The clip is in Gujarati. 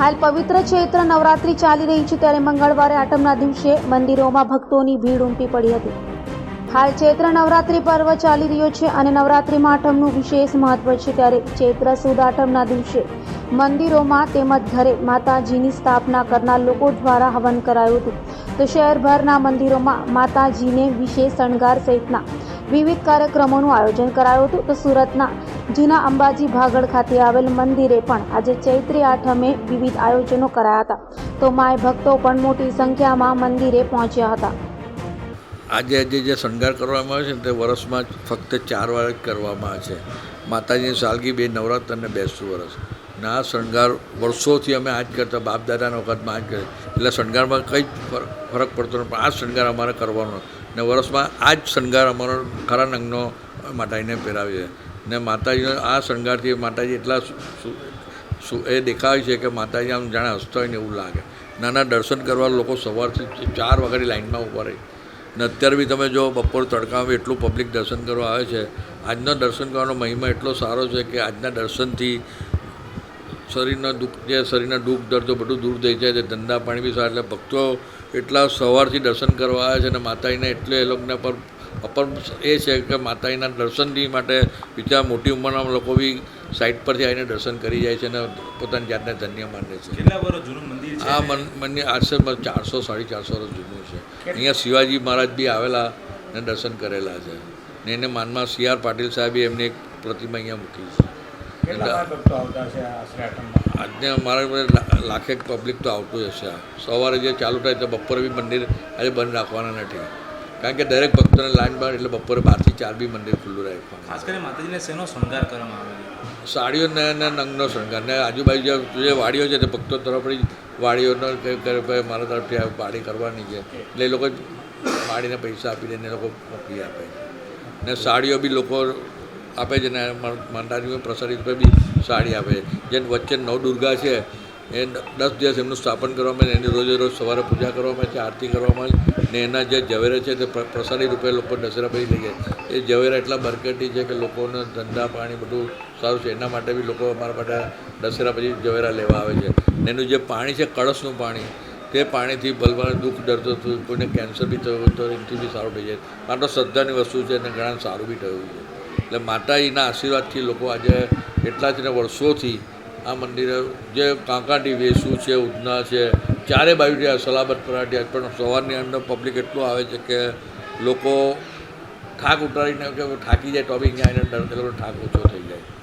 હાલ પવિત્ર ચૈત્ર નવરાત્રી ચાલી રહી છે ત્યારે મંગળવારે આઠમના દિવસે મંદિરોમાં ભક્તોની ભીડ ઉમટી પડી હતી. હાલ ચૈત્ર નવરાત્રિ પર્વ ચાલી રહ્યો છે અને નવરાત્રિમાં આઠમનું વિશેષ મહત્વ છે ત્યારે ચૈત્ર સુદ આઠમના દિવસે મંદિરોમાં તેમજ ઘરે માતાજીની સ્થાપના કરનાર લોકો દ્વારા હવન કરાયું હતું. તો શહેરભરના મંદિરોમાં માતાજીને વિશેષ શણગાર સહિતના વિવિધ કાર્યક્રમોનું આયોજન કરાયું હતું. તો સુરતના જૂના અંબાજી ભાગળ ખાતે આવેલ મંદિરે પણ આજે ચૈત્રી આઠમે વિવિધ આયોજનો કરાયા હતા. તો માય ભક્તો પણ મોટી સંખ્યામાં મંદિરે પહોંચ્યા હતા. આજે આજે જે શણગાર કરવામાં આવે છે તે વર્ષમાં ફક્ત ચાર વાર જ કરવામાં આવે છે. માતાજીની સાલગી, બે નવરાત્ર અને બેસતું વર્ષ ને શણગાર વર્ષોથી અમે આ જ કરતા બાપ દાદાના વખતમાં આ જ કરે એટલે શણગારમાં કંઈ જ ફર- ફરક પડતો નથી, પણ આ શણગાર અમારે કરવાનો ને વર્ષમાં આ જ શણગાર અમારો ખરા નંગનો માતાજીને પહેરાવીએ. ને માતાજીનો આ શણગારથી માતાજી એટલા એ દેખાય છે કે માતાજી આમ જાણે હસતા હોય ને એવું લાગે. નાના દર્શન કરવા લોકો સવારથી ચાર વાગ્યાની લાઇનમાં ઊભા રહી. ને અત્યારે બી તમે જો બપોર તડકામાં એટલું પબ્લિક દર્શન કરવા આવે છે, આજનો દર્શન કરવાનો મહિમા એટલો સારો છે કે આજના દર્શનથી શરીરના દુઃખ, જે શરીરના દુઃખ, દર્દો બધું દૂર થઈ જાય છે, ધંધા પાણી બી સારા, એટલે ભક્તો એટલા સવારથી દર્શન કરવા આવે છે અને માતાજીને એટલે એ લોકોના પર અપર એ છે કે માતાજીના દર્શનથી માટે બીજા મોટી ઉંમરના લોકો બી સાઈડ પરથી આવીને દર્શન કરી જાય છે અને પોતાની જાતને ધન્ય માને છે. કેટલા વર્ષ જૂનું મંદિર છે? આ મન મનની આશ્રમ ચારસો સાડી ચારસો વર્ષ જૂનું છે. અહીંયા શિવાજી મહારાજ બી આવેલા ને દર્શન કરેલા છે. ને એને માનમાં સી આર પાટીલ સાહેબે એમની એક પ્રતિમા અહીંયા મૂકી છે. આજને અમારા બધે લાખેક પબ્લિક તો આવતું જ હશે સવારે જે ચાલુ થાય તો બપોરે બી મંદિર આજે બંધ રાખવાના નથી. કારણ કે દરેક ભક્તોને લાઈન બાર એટલે બપોરે બારથી ચાર બી મંદિર ખુલ્લું રહે ખાસ કરીને માતાજીને શેનો શણગાર કરવામાં આવે સાડીઓ ને નંગનો શણગાર. ને આજુબાજુ જે જે વાડીઓ છે તે ભક્તો તરફથી વાડીઓનો મારા તરફથી વાડી કરવાની છે. એટલે એ લોકો વાડીને પૈસા આપી દઈને એ લોકો મોકલી આપે. ને સાડીઓ બી લોકો આપે છે ને મંડાજી પ્રસારિત પર બી સાડી આપે છે. જેમ વચ્ચે નવ દુર્ગા છે એ દસ દિવસ એમનું સ્થાપન કરવામાં એની રોજે રોજ સવારે પૂજા કરવામાં આવે છે, આરતી કરવામાં આવે ને એના જે ઝવેરા છે તે પ્ર- પ્રસાદી રૂપે લોકો દશેરા પછી લઈ જાય એ ઝવેરા એટલા બરકટી છે કે લોકોને ધંધા, પાણી બધું સારું છે, એના માટે બી લોકો અમારા માટે દશેરા પછી ઝવેરા લેવા આવે છે. ને એનું જે પાણી છે, કળશનું પાણી, તે પાણીથી ભલવાને દુઃખ ડરતો હતું કોઈને કેન્સર બી થયું હોય તો એનાથી બી સારું થઈ જાય. આ શ્રદ્ધાની વસ્તુ છે અને ઘણા સારું બી થયું છે. એટલે માતાજીના આશીર્વાદથી લોકો આજે એટલા જ ને વર્ષોથી આ મંદિરે જે કાંકાટી વેસુ છે, ઉધના છે, ચારે બાજુથી સલાબત પરાઠી પણ સવારની અંદર પબ્લિક એટલું આવે છે કે લોકો થાક ઉતારીને કે થાકી જાય તો બી અહીંયા એ થાક ઓછો થઈ જાય.